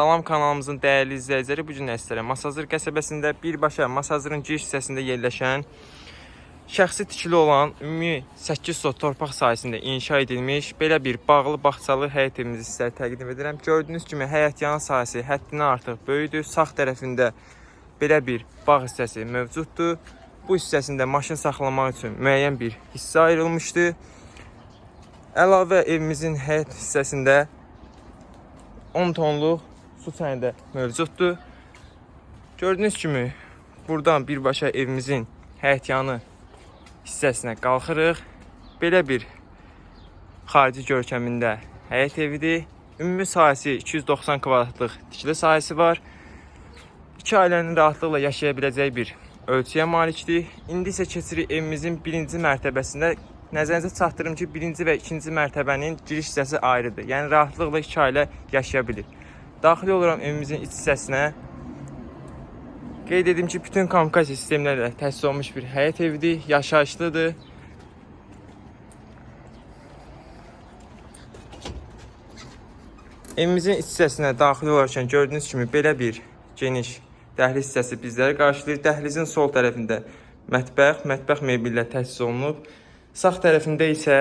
Salam kanalımızın dəyərli izləyiciləri, bu gün istəyirəm? Masazır qəsəbəsində birbaşa Masazırın giriş hissəsində yerləşən şəxsi tikili olan ümumi 8 sot torpaq sahəsində inşa edilmiş belə bir bağlı bağçalı həyət evimizi sizlərə təqdim edirəm. Gördüyünüz kimi həyət yan sahəsi həddindən artıq böyükdür. Sağ tərəfində belə bir bağ hissəsi mövcuddur. Bu hissəsində maşın saxlamaq üçün müəyyən bir hissə ayrılmışdı. Əlavə evimizin həyət hissəsində 10 tonluq su çəni də mövcuddur. Gördüyünüz kimi buradan birbaşa evimizin həyətyanı hissəsinə qalxırıq. Belə bir xarici görkəmində həyət evidir. Ümumi sahəsi 290 kvadratlıq tikili sahəsi var. İki ailənin rahatlıqla yaşaya biləcəyi bir ölçüyə malikdir. İndi isə keçirik evimizin birinci mərtəbəsində. Nəzərinizə çatdırım ki, birinci və ikinci mərtəbənin giriş hissəsi ayrıdır. Yəni rahatlıqla iki ailə yaşaya bilir. Daxil oluram evimizin iç hissəsinə. Qeyd edim ki, bütün kommunikasiya sistemlərlə təsis olunmuş bir həyət evidir, yaşayışlıdır. Evimizin iç hissəsinə daxil olarkən gördüyünüz kimi belə bir geniş dəhliz hissəsi bizləri qarşılayır. Dəhlizin sol tərəfində mətbəx, mətbəx mebellə təchiz olunub. Sağ tərəfində isə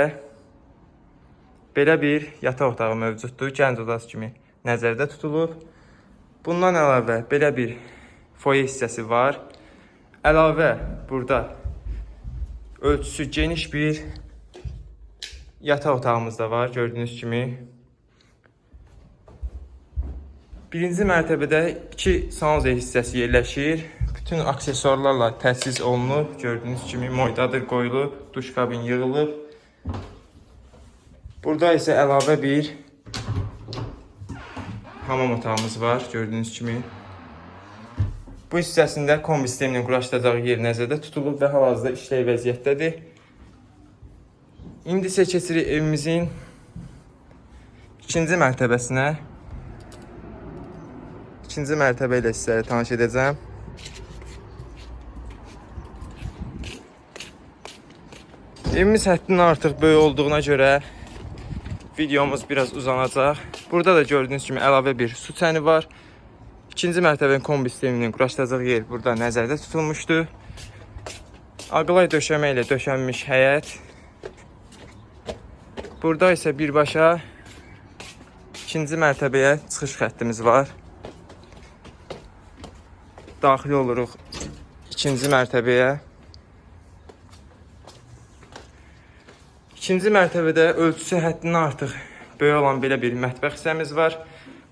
belə bir yataq otağı mövcuddur. Gənc odası kimi nəzərdə tutulub. Bundan əlavə belə bir foye hissəsi var. Əlavə burada ölçüsü geniş bir yataq otağımız da var gördüyünüz kimi. Birinci mərtəbədə iki sanuzel hissəsi yerləşir. Bütün aksesuarlarla təchiz olunub. Gördüyünüz kimi moydadır qoyulub, duş kabin yığılıb. Burada isə əlavə bir hamam otağımız var gördüyünüz kimi. Bu hissəsində kombi sisteminin quraşdıracağı yer nəzərdə tutulub və hal-hazırda işləy vəziyyətdədir. İndi isə keçirik evimizin ikinci mərtəbəsinə. İkinci mərtəbə ilə sizlərə tanış edəcəm. Evimiz həddindən artıq böyük olduğuna görə videomuz biraz uzanacaq. Burada da gördüyünüz kimi əlavə bir su çəni var. İkinci mərtəbənin kombi sisteminin quraşdıracağı yer burada nəzərdə tutulmuşdu. Aqlay döşəmə ilə döşənmiş həyət. Burada isə birbaşa ikinci mərtəbəyə çıxış xəttimiz var. Daxil oluruq ikinci mərtəbəyə. İkinci mərtəbədə ölçüsü həddindən artıq böyük olan belə bir mətbəx hissəmiz var.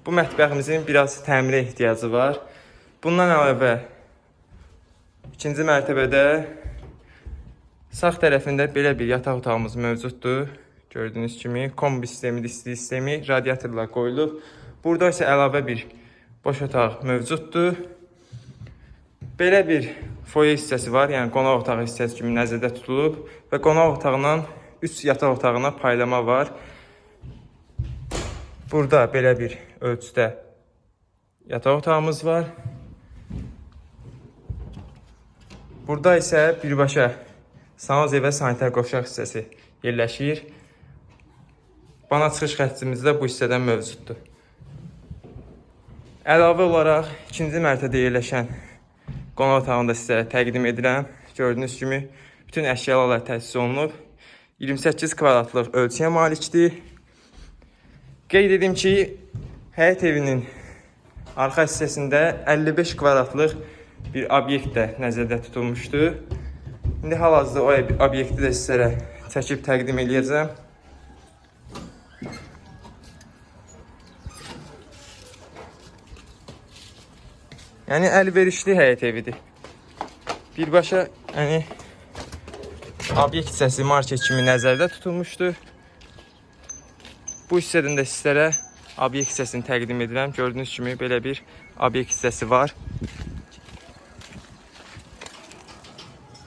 Bu mətbəximizin biraz təmirə ehtiyacı var. Bundan əlavə ikinci mərtəbədə sağ tərəfində belə bir yataq otağımız mövcuddur. Gördüyünüz kimi kombi sistemi, isti sistemi, radiatorlar qoyulub. Burada isə əlavə bir boş otaq mövcuddur. Belə bir foye hissəsi var, yəni qonaq otağı hissəsi kimi nəzərdə tutulub və qonaq otağından 3 yataq otağına paylama var. Burada belə bir ölçüdə yataq otağımız var. Burada isə birbaşa sanuzel və sanitar qovşaq hissəsi yerləşir. Bana çıxış xəttimiz də bu hissədən mövcuddur. Əlavə olaraq ikinci mərtəbədə yerləşən qonaq otağını da sizə təqdim edirəm. Gördüyünüz kimi bütün əşyalarla təchiz olunub. 28 kvadratlıq ölçüyə malikdir. Qeyd edim ki, həyət evinin arxa hissəsində 55 kvadratlıq bir obyekt də nəzərdə tutulmuşdu. İndi hal-hazırda o obyekti də sizlərə çəkib təqdim eləyəcəm. Yəni əlverişli həyət evidir. Birbaşa yəni obyekt hissəsi market kimi nəzərdə tutulmuşdu. Bu hissədən də sizlərə obyekt hissəsini təqdim edirəm. Gördüyünüz kimi belə bir obyekt hissəsi var.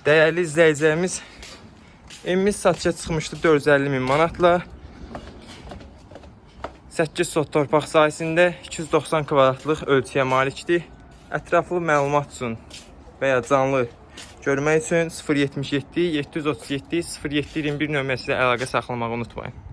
Dəyərli izləyicilərimiz, evimiz satışa çıxmışdı 450 min manatla. 8 sot torpaq sahəsində 290 kvadratlıq ölçüyə malikdir. Ətraflı məlumat üçün və ya canlı görmək üçün 077 737 0721 nömrəsi ilə əlaqə saxlamağı unutmayın.